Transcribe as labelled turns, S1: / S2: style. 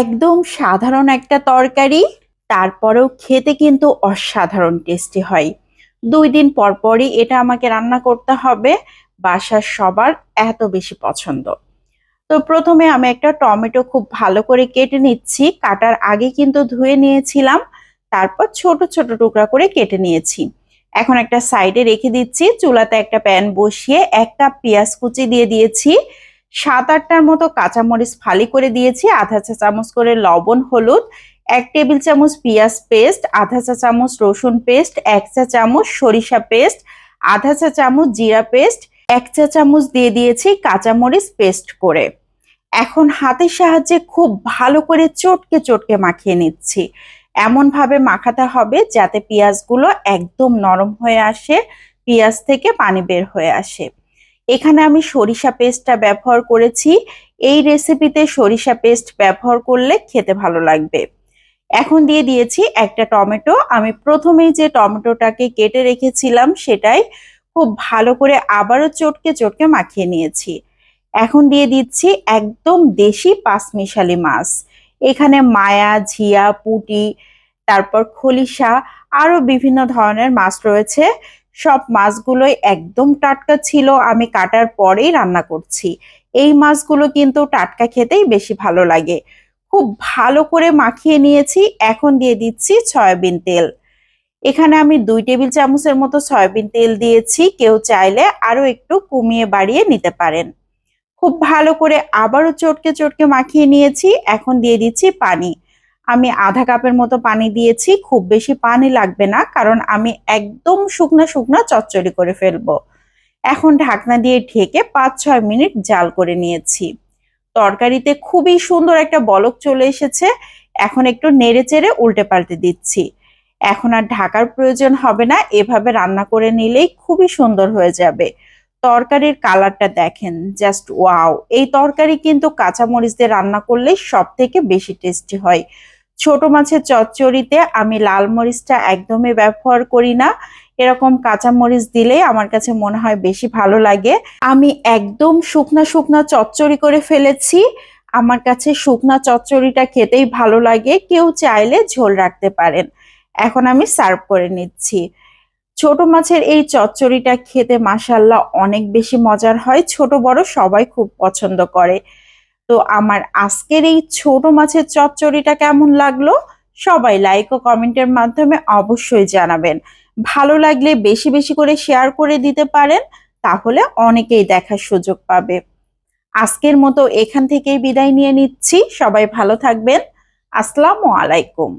S1: একদম সাধারণ একটা তরকারি, তারপরেও খেতে কিন্তু অসাধারণ টেস্টি হয়। দুই দিন পর পরই এটা আমাকে রান্না করতে হবে, বাসার সবার এত বেশি পছন্দ। তো প্রথমে আমি একটা টমেটো খুব ভালো করে কেটে নিচ্ছি, কাটার আগে কিন্তু ধুয়ে নিয়েছিলাম, তারপর ছোট ছোট টুকরা করে কেটে নিয়েছি। এখন একটা সাইডে রেখে দিচ্ছি, চুলাতে একটা প্যান বসিয়ে এক কাপ পেঁয়াজ কুচি দিয়ে দিয়েছি। সাত আটটার মতো কাঁচামরিচ ফালি করে দিয়েছি। আধা চা চামচ করে লবণ, হলুদ, এক টেবিল চামচ পেঁয়াজ পেস্ট আধা চা চামচ রসুন পেস্ট এক চা চামচ সরিষা পেস্ট আধা চা চামচ জিরা পেস্ট এক চা চামচ দিয়ে দিয়েছি কাঁচামরিচ পেস্ট করে। এখন হাতের সাহায্যে খুব ভালো করে চটকে চটকে মাখিয়ে নিচ্ছি। এমন ভাবে মাখাতে হবে যাতে পেঁয়াজগুলো একদম নরম হয়ে আসে, পেঁয়াজ থেকে পানি বের হয়ে আসে। এখানে আমি সরিষা পেস্টটা ব্যবহার করেছি। এই রেসিপিতে সরিষা পেস্ট ব্যবহার করলে খেতে ভালো লাগবে। এখন দিয়ে দিয়েছি একটা টমেটো। আমি প্রথমেই যে টমেটোটাকে কেটে রেখেছিলাম সেটাই খুব ভালো করে আবারও চটকে চটকে মাখিয়ে নিয়েছি। এখন দিয়ে দিচ্ছি একদম দেশি পাঁচমিশালি মাছ। এখানে মায়া, ঝিয়া, পুটি, তারপর খলিশা, আরও বিভিন্ন ধরনের মাছ রয়েছে। সব মাছগুলোই একদম টাটকা ছিল, আমি কাটার পরেই রান্না করছি। এই মাছগুলো কিন্তু টাটকা খেতেই বেশি ভালো লাগে। খুব ভালো করে মাখিয়ে নিয়েছি, এখন দিয়ে দিচ্ছি সয়াবিন তেল। এখানে আমি দুই টেবিল চামচের মতো সয়াবিন তেল দিয়েছি, কেউ চাইলে আরও একটু কমিয়ে বাড়িয়ে নিতে পারেন। খুব ভালো করে আবারও চটকে চটকে মাখিয়ে নিয়েছি, এখন দিয়ে দিচ্ছি পানি। আমি আধা কাপের মতো পানি দিয়েছি, খুব বেশি পানি লাগবে না, কারণ আমি একদম শুকনা শুকনা চচ্চড়ি করে ফেলব। এখন ঢাকনা দিয়ে ঢেকে পাঁচ ছয় মিনিট জাল করে নিয়েছি। তরকারিতে খুবই সুন্দর একটা বলক চলে এসেছে, এখন একটু নেড়ে চেড়ে উল্টে পাল্টে দিচ্ছি। এখন আর ঢাকার প্রয়োজন হবে না, এভাবে রান্না করে নিলেই খুবই সুন্দর হয়ে যাবে। তরকারির কালারটা দেখেন, জাস্ট ওয়াও! এই তরকারি কিন্তু কাঁচামরিচ দিয়ে রান্না করলে সব থেকে বেশি টেস্টি হয়। ছোট মাছের চচ্চড়িতে আমি লাল মরিচটা একদমই ব্যবহার করি না। এরকম কাঁচা মরিচ দিলে আমার কাছে মনে হয় বেশি ভালো লাগে। আমি একদম শুকনা শুকনা চচ্চড়ি করে ফেলেছি। আমার কাছে শুকনা চচ্চড়িটা খেতেই ভালো লাগে। কেউ চাইলে ঝোল রাখতে পারেন। এখন আমি সার্ভ করে নিচ্ছি। ছোট মাছের এই চচ্চড়িটা খেতে মাসাল্লাহ অনেক বেশি মজার হয়। ছোট বড় সবাই খুব পছন্দ করে। তো আমার আজকের এই ছোট মাছের চচ্চড়িটা কেমন লাগল? সবাই লাইক ও কমেন্টের মাধ্যমে অবশ্যই জানাবেন। ভালো লাগলে বেশি বেশি করে শেয়ার করে দিতে পারেন, তাহলে অনেকেই দেখার সুযোগ পাবে। আজকের মতো এখান থেকেই বিদায় নিয়ে নিচ্ছি। সবাই ভালো থাকবেন। আসসালামু আলাইকুম।